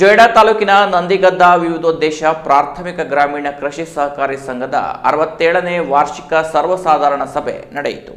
ಜೊಯ್ಡಾ ತಾಲೂಕಿನ ನಂದಿಗದ್ದ ವಿವಿಧೋದ್ದೇಶ ಪ್ರಾಥಮಿಕ ಗ್ರಾಮೀಣ ಕೃಷಿ ಸಹಕಾರಿ ಸಂಘದ ಅರವತ್ತೇಳನೇ ವಾರ್ಷಿಕ ಸರ್ವಸಾಧಾರಣ ಸಭೆ ನಡೆಯಿತು.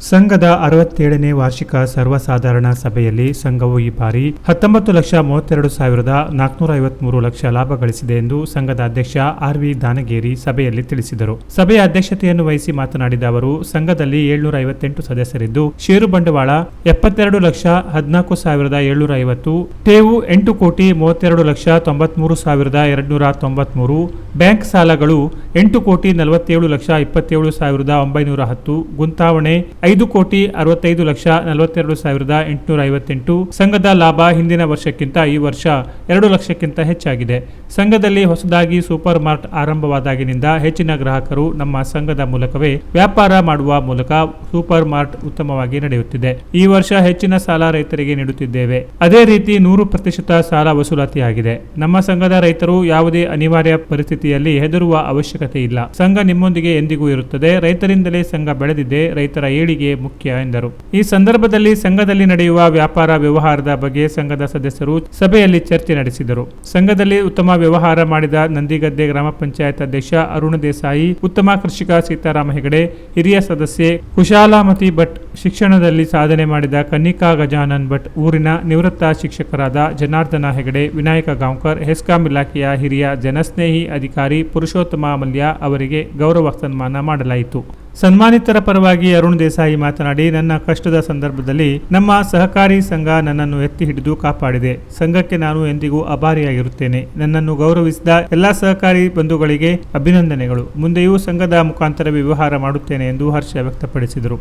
ಸಂಘದ ಅರವತ್ತೇಳನೇ ವಾರ್ಷಿಕ ಸರ್ವಸಾಧಾರಣ ಸಭೆಯಲ್ಲಿ ಸಂಘವು ಈ ಬಾರಿ ಹತ್ತೊಂಬತ್ತು ಲಕ್ಷ ಮೂವತ್ತೆರಡು ಸಾವಿರದ ನಾಲ್ಕುನೂರ ಐವತ್ಮೂರು ಲಕ್ಷ ಲಾಭ ಗಳಿಸಿದೆ ಎಂದು ಸಂಘದ ಅಧ್ಯಕ್ಷ ಆರ್ ವಿ ದಾನಗೇರಿ ಸಭೆಯಲ್ಲಿ ತಿಳಿಸಿದರು. ಸಭೆಯ ಅಧ್ಯಕ್ಷತೆಯನ್ನು ವಹಿಸಿ ಮಾತನಾಡಿದ ಅವರು, ಸಂಘದಲ್ಲಿ ಏಳ್ನೂರ ಐವತ್ತೆಂಟು ಸದಸ್ಯರಿದ್ದು, ಷೇರು ಬಂಡವಾಳ ಎಪ್ಪತ್ತೆರಡು ಲಕ್ಷ ಹದಿನಾಲ್ಕು ಸಾವಿರದ ಏಳ್ನೂರ ಐವತ್ತು, ಠೇವು ಎಂಟು ಕೋಟಿ ಮೂವತ್ತೆರಡು ಲಕ್ಷ ತೊಂಬತ್ಮೂರು ಸಾವಿರದ ಎರಡ್ನೂರ ತೊಂಬತ್ಮೂರು, ಬ್ಯಾಂಕ್ ಸಾಲಗಳು ಎಂಟು ಕೋಟಿ ನಲವತ್ತೇಳು ಲಕ್ಷ ಇಪ್ಪತ್ತೇಳು ಸಾವಿರದ ಒಂಬೈನೂರ ಹತ್ತು, ಗುಂತಾವಣೆ ಐದು ಕೋಟಿ ಅರವತ್ತೈದು ಲಕ್ಷ ನಲವತ್ತೆರಡು ಸಾವಿರದ ಎಂಟುನೂರ ಐವತ್ತೆಂಟು ಸಂಘದ ಲಾಭ ಹಿಂದಿನ ವರ್ಷಕ್ಕಿಂತ ಈ ವರ್ಷ ಎರಡು ಲಕ್ಷಕ್ಕಿಂತ ಹೆಚ್ಚಾಗಿದೆ. ಸಂಘದಲ್ಲಿ ಹೊಸದಾಗಿ ಸೂಪರ್ ಮಾರ್ಟ್ ಆರಂಭವಾದಾಗಿನಿಂದ ಹೆಚ್ಚಿನ ಗ್ರಾಹಕರು ನಮ್ಮ ಸಂಘದ ಮೂಲಕವೇ ವ್ಯಾಪಾರ ಮಾಡುವ ಮೂಲಕ ಸೂಪರ್ ಮಾರ್ಟ್ ಉತ್ತಮವಾಗಿ ನಡೆಯುತ್ತಿದೆ. ಈ ವರ್ಷ ಹೆಚ್ಚಿನ ಸಾಲ ರೈತರಿಗೆ ನೀಡುತ್ತಿದ್ದೇವೆ. ಅದೇ ರೀತಿ ನೂರು ಪ್ರತಿಶತ ಸಾಲ ವಸೂಲಾತಿಯಾಗಿದೆ. ನಮ್ಮ ಸಂಘದ ರೈತರು ಯಾವುದೇ ಅನಿವಾರ್ಯ ಪರಿಸ್ಥಿತಿಯಲ್ಲಿ ಹೆದರುವ ಅವಶ್ಯಕತೆ ಇಲ್ಲ. ಸಂಘ ನಿಮ್ಮೊಂದಿಗೆ ಎಂದಿಗೂ ಇರುತ್ತದೆ. ರೈತರಿಂದಲೇ ಸಂಘ ಬೆಳೆದಿದೆ. ರೈತರ ಏಳಿಗೆ ಮುಖ್ಯ ಎಂದರು. ಈ ಸಂದರ್ಭದಲ್ಲಿ ಸಂಘದಲ್ಲಿ ನಡೆಯುವ ವ್ಯಾಪಾರ ವ್ಯವಹಾರದ ಬಗ್ಗೆ ಸಂಘದ ಸದಸ್ಯರು ಸಭೆಯಲ್ಲಿ ಚರ್ಚೆ ನಡೆಸಿದರು. ಸಂಘದಲ್ಲಿ ಉತ್ತಮ ವ್ಯವಹಾರ ಮಾಡಿದ ನಂದಿಗದ್ದೆ ಗ್ರಾಮ ಪಂಚಾಯತ್ ಅಧ್ಯಕ್ಷ ಅರುಣ ದೇಸಾಯಿ, ಉತ್ತಮ ಕೃಷಿಕ ಸೀತಾರಾಮ ಹೆಗಡೆ, ಹಿರಿಯ ಸದಸ್ಯೆ ಕುಶಾಲಾಮತಿ ಭಟ್, ಶಿಕ್ಷಣದಲ್ಲಿ ಸಾಧನೆ ಮಾಡಿದ ಕನ್ನಿಕಾ ಗಜಾನನ್ ಭಟ್, ಊರಿನ ನಿವೃತ್ತ ಶಿಕ್ಷಕರಾದ ಜನಾರ್ದನ ಹೆಗಡೆ, ವಿನಾಯಕ ಗಾಂವ್ಕರ್, ಹೆಸ್ಕಾಂ ಇಲಾಖೆಯ ಹಿರಿಯ ಜನಸ್ನೇಹಿ ಅಧಿಕಾರಿ ಪುರುಷೋತ್ತಮ ಮಲ್ಯ ಅವರಿಗೆ ಗೌರವ ಸನ್ಮಾನ ಮಾಡಲಾಯಿತು. ಸನ್ಮಾನಿತರ ಪರವಾಗಿ ಅರುಣ್ ದೇಸಾಯಿ ಮಾತನಾಡಿ, ನನ್ನ ಕಷ್ಟದ ಸಂದರ್ಭದಲ್ಲಿ ನಮ್ಮ ಸಹಕಾರಿ ಸಂಘ ನನ್ನನ್ನು ಎತ್ತಿ ಹಿಡಿದು ಕಾಪಾಡಿದೆ. ಸಂಘಕ್ಕೆ ನಾನು ಎಂದಿಗೂ ಅಭಾರಿಯಾಗಿರುತ್ತೇನೆ. ನನ್ನನ್ನು ಗೌರವಿಸಿದ ಎಲ್ಲಾ ಸಹಕಾರಿ ಬಂಧುಗಳಿಗೆ ಅಭಿನಂದನೆಗಳು. ಮುಂದೆಯೂ ಸಂಘದ ಮುಖಾಂತರ ವ್ಯವಹಾರ ಮಾಡುತ್ತೇನೆ ಎಂದು ಹರ್ಷ ವ್ಯಕ್ತಪಡಿಸಿದರು.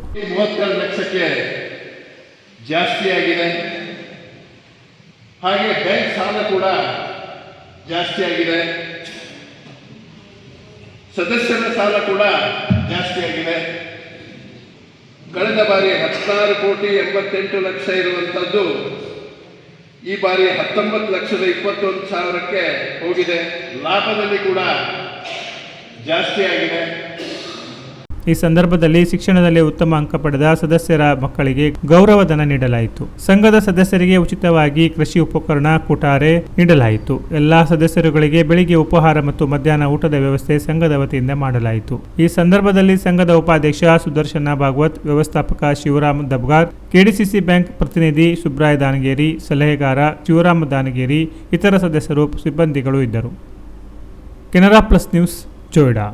ಹಾಗೆ ಬ್ಯಾಂಕ್ ಸಾಲ ಕೂಡ ಜಾಸ್ತಿ ಆಗಿದೆ. ಸದಸ್ಯರ ಸಾಲ ಕೂಡ ಜಾಸ್ತಿ ಆಗಿದೆ. ಕಳೆದ ಬಾರಿ ಹತ್ತಾರು ಕೋಟಿ ಎಂಬತ್ತೆಂಟು ಲಕ್ಷ ಇರುವಂಥದ್ದು ಈ ಬಾರಿ ಹತ್ತೊಂಬತ್ತು ಲಕ್ಷದ ಇಪ್ಪತ್ತೊಂದು ಸಾವಿರಕ್ಕೆ ಹೋಗಿದೆ. ಲಾಭದಲ್ಲಿ ಕೂಡ ಜಾಸ್ತಿ ಆಗಿದೆ. ಈ ಸಂದರ್ಭದಲ್ಲಿ ಶಿಕ್ಷಣದಲ್ಲಿ ಉತ್ತಮ ಅಂಕ ಪಡೆದ ಸದಸ್ಯರ ಮಕ್ಕಳಿಗೆ ಗೌರವಧನ ನೀಡಲಾಯಿತು. ಸಂಘದ ಸದಸ್ಯರಿಗೆ ಉಚಿತವಾಗಿ ಕೃಷಿ ಉಪಕರಣ, ಕುಟಾರೆ ನೀಡಲಾಯಿತು. ಎಲ್ಲಾ ಸದಸ್ಯರುಗಳಿಗೆ ಬೆಳಿಗ್ಗೆ ಉಪಹಾರ ಮತ್ತು ಮಧ್ಯಾಹ್ನ ಊಟದ ವ್ಯವಸ್ಥೆ ಸಂಘದ ವತಿಯಿಂದ ಮಾಡಲಾಯಿತು. ಈ ಸಂದರ್ಭದಲ್ಲಿ ಸಂಘದ ಉಪಾಧ್ಯಕ್ಷ ಸುದರ್ಶನ ಭಾಗವತ್, ವ್ಯವಸ್ಥಾಪಕ ಶಿವರಾಮ್ ದಬ್ಗಾರ್, ಕೆಡಿಸಿಸಿ ಬ್ಯಾಂಕ್ ಪ್ರತಿನಿಧಿ ಸುಬ್ರಾಯ ದಾನಗೇರಿ, ಸಲಹೆಗಾರ ಶಿವರಾಮ ದಾನಗೇರಿ, ಇತರ ಸದಸ್ಯರು, ಸಿಬ್ಬಂದಿಗಳು ಇದ್ದರು. Canara plus news, Joida.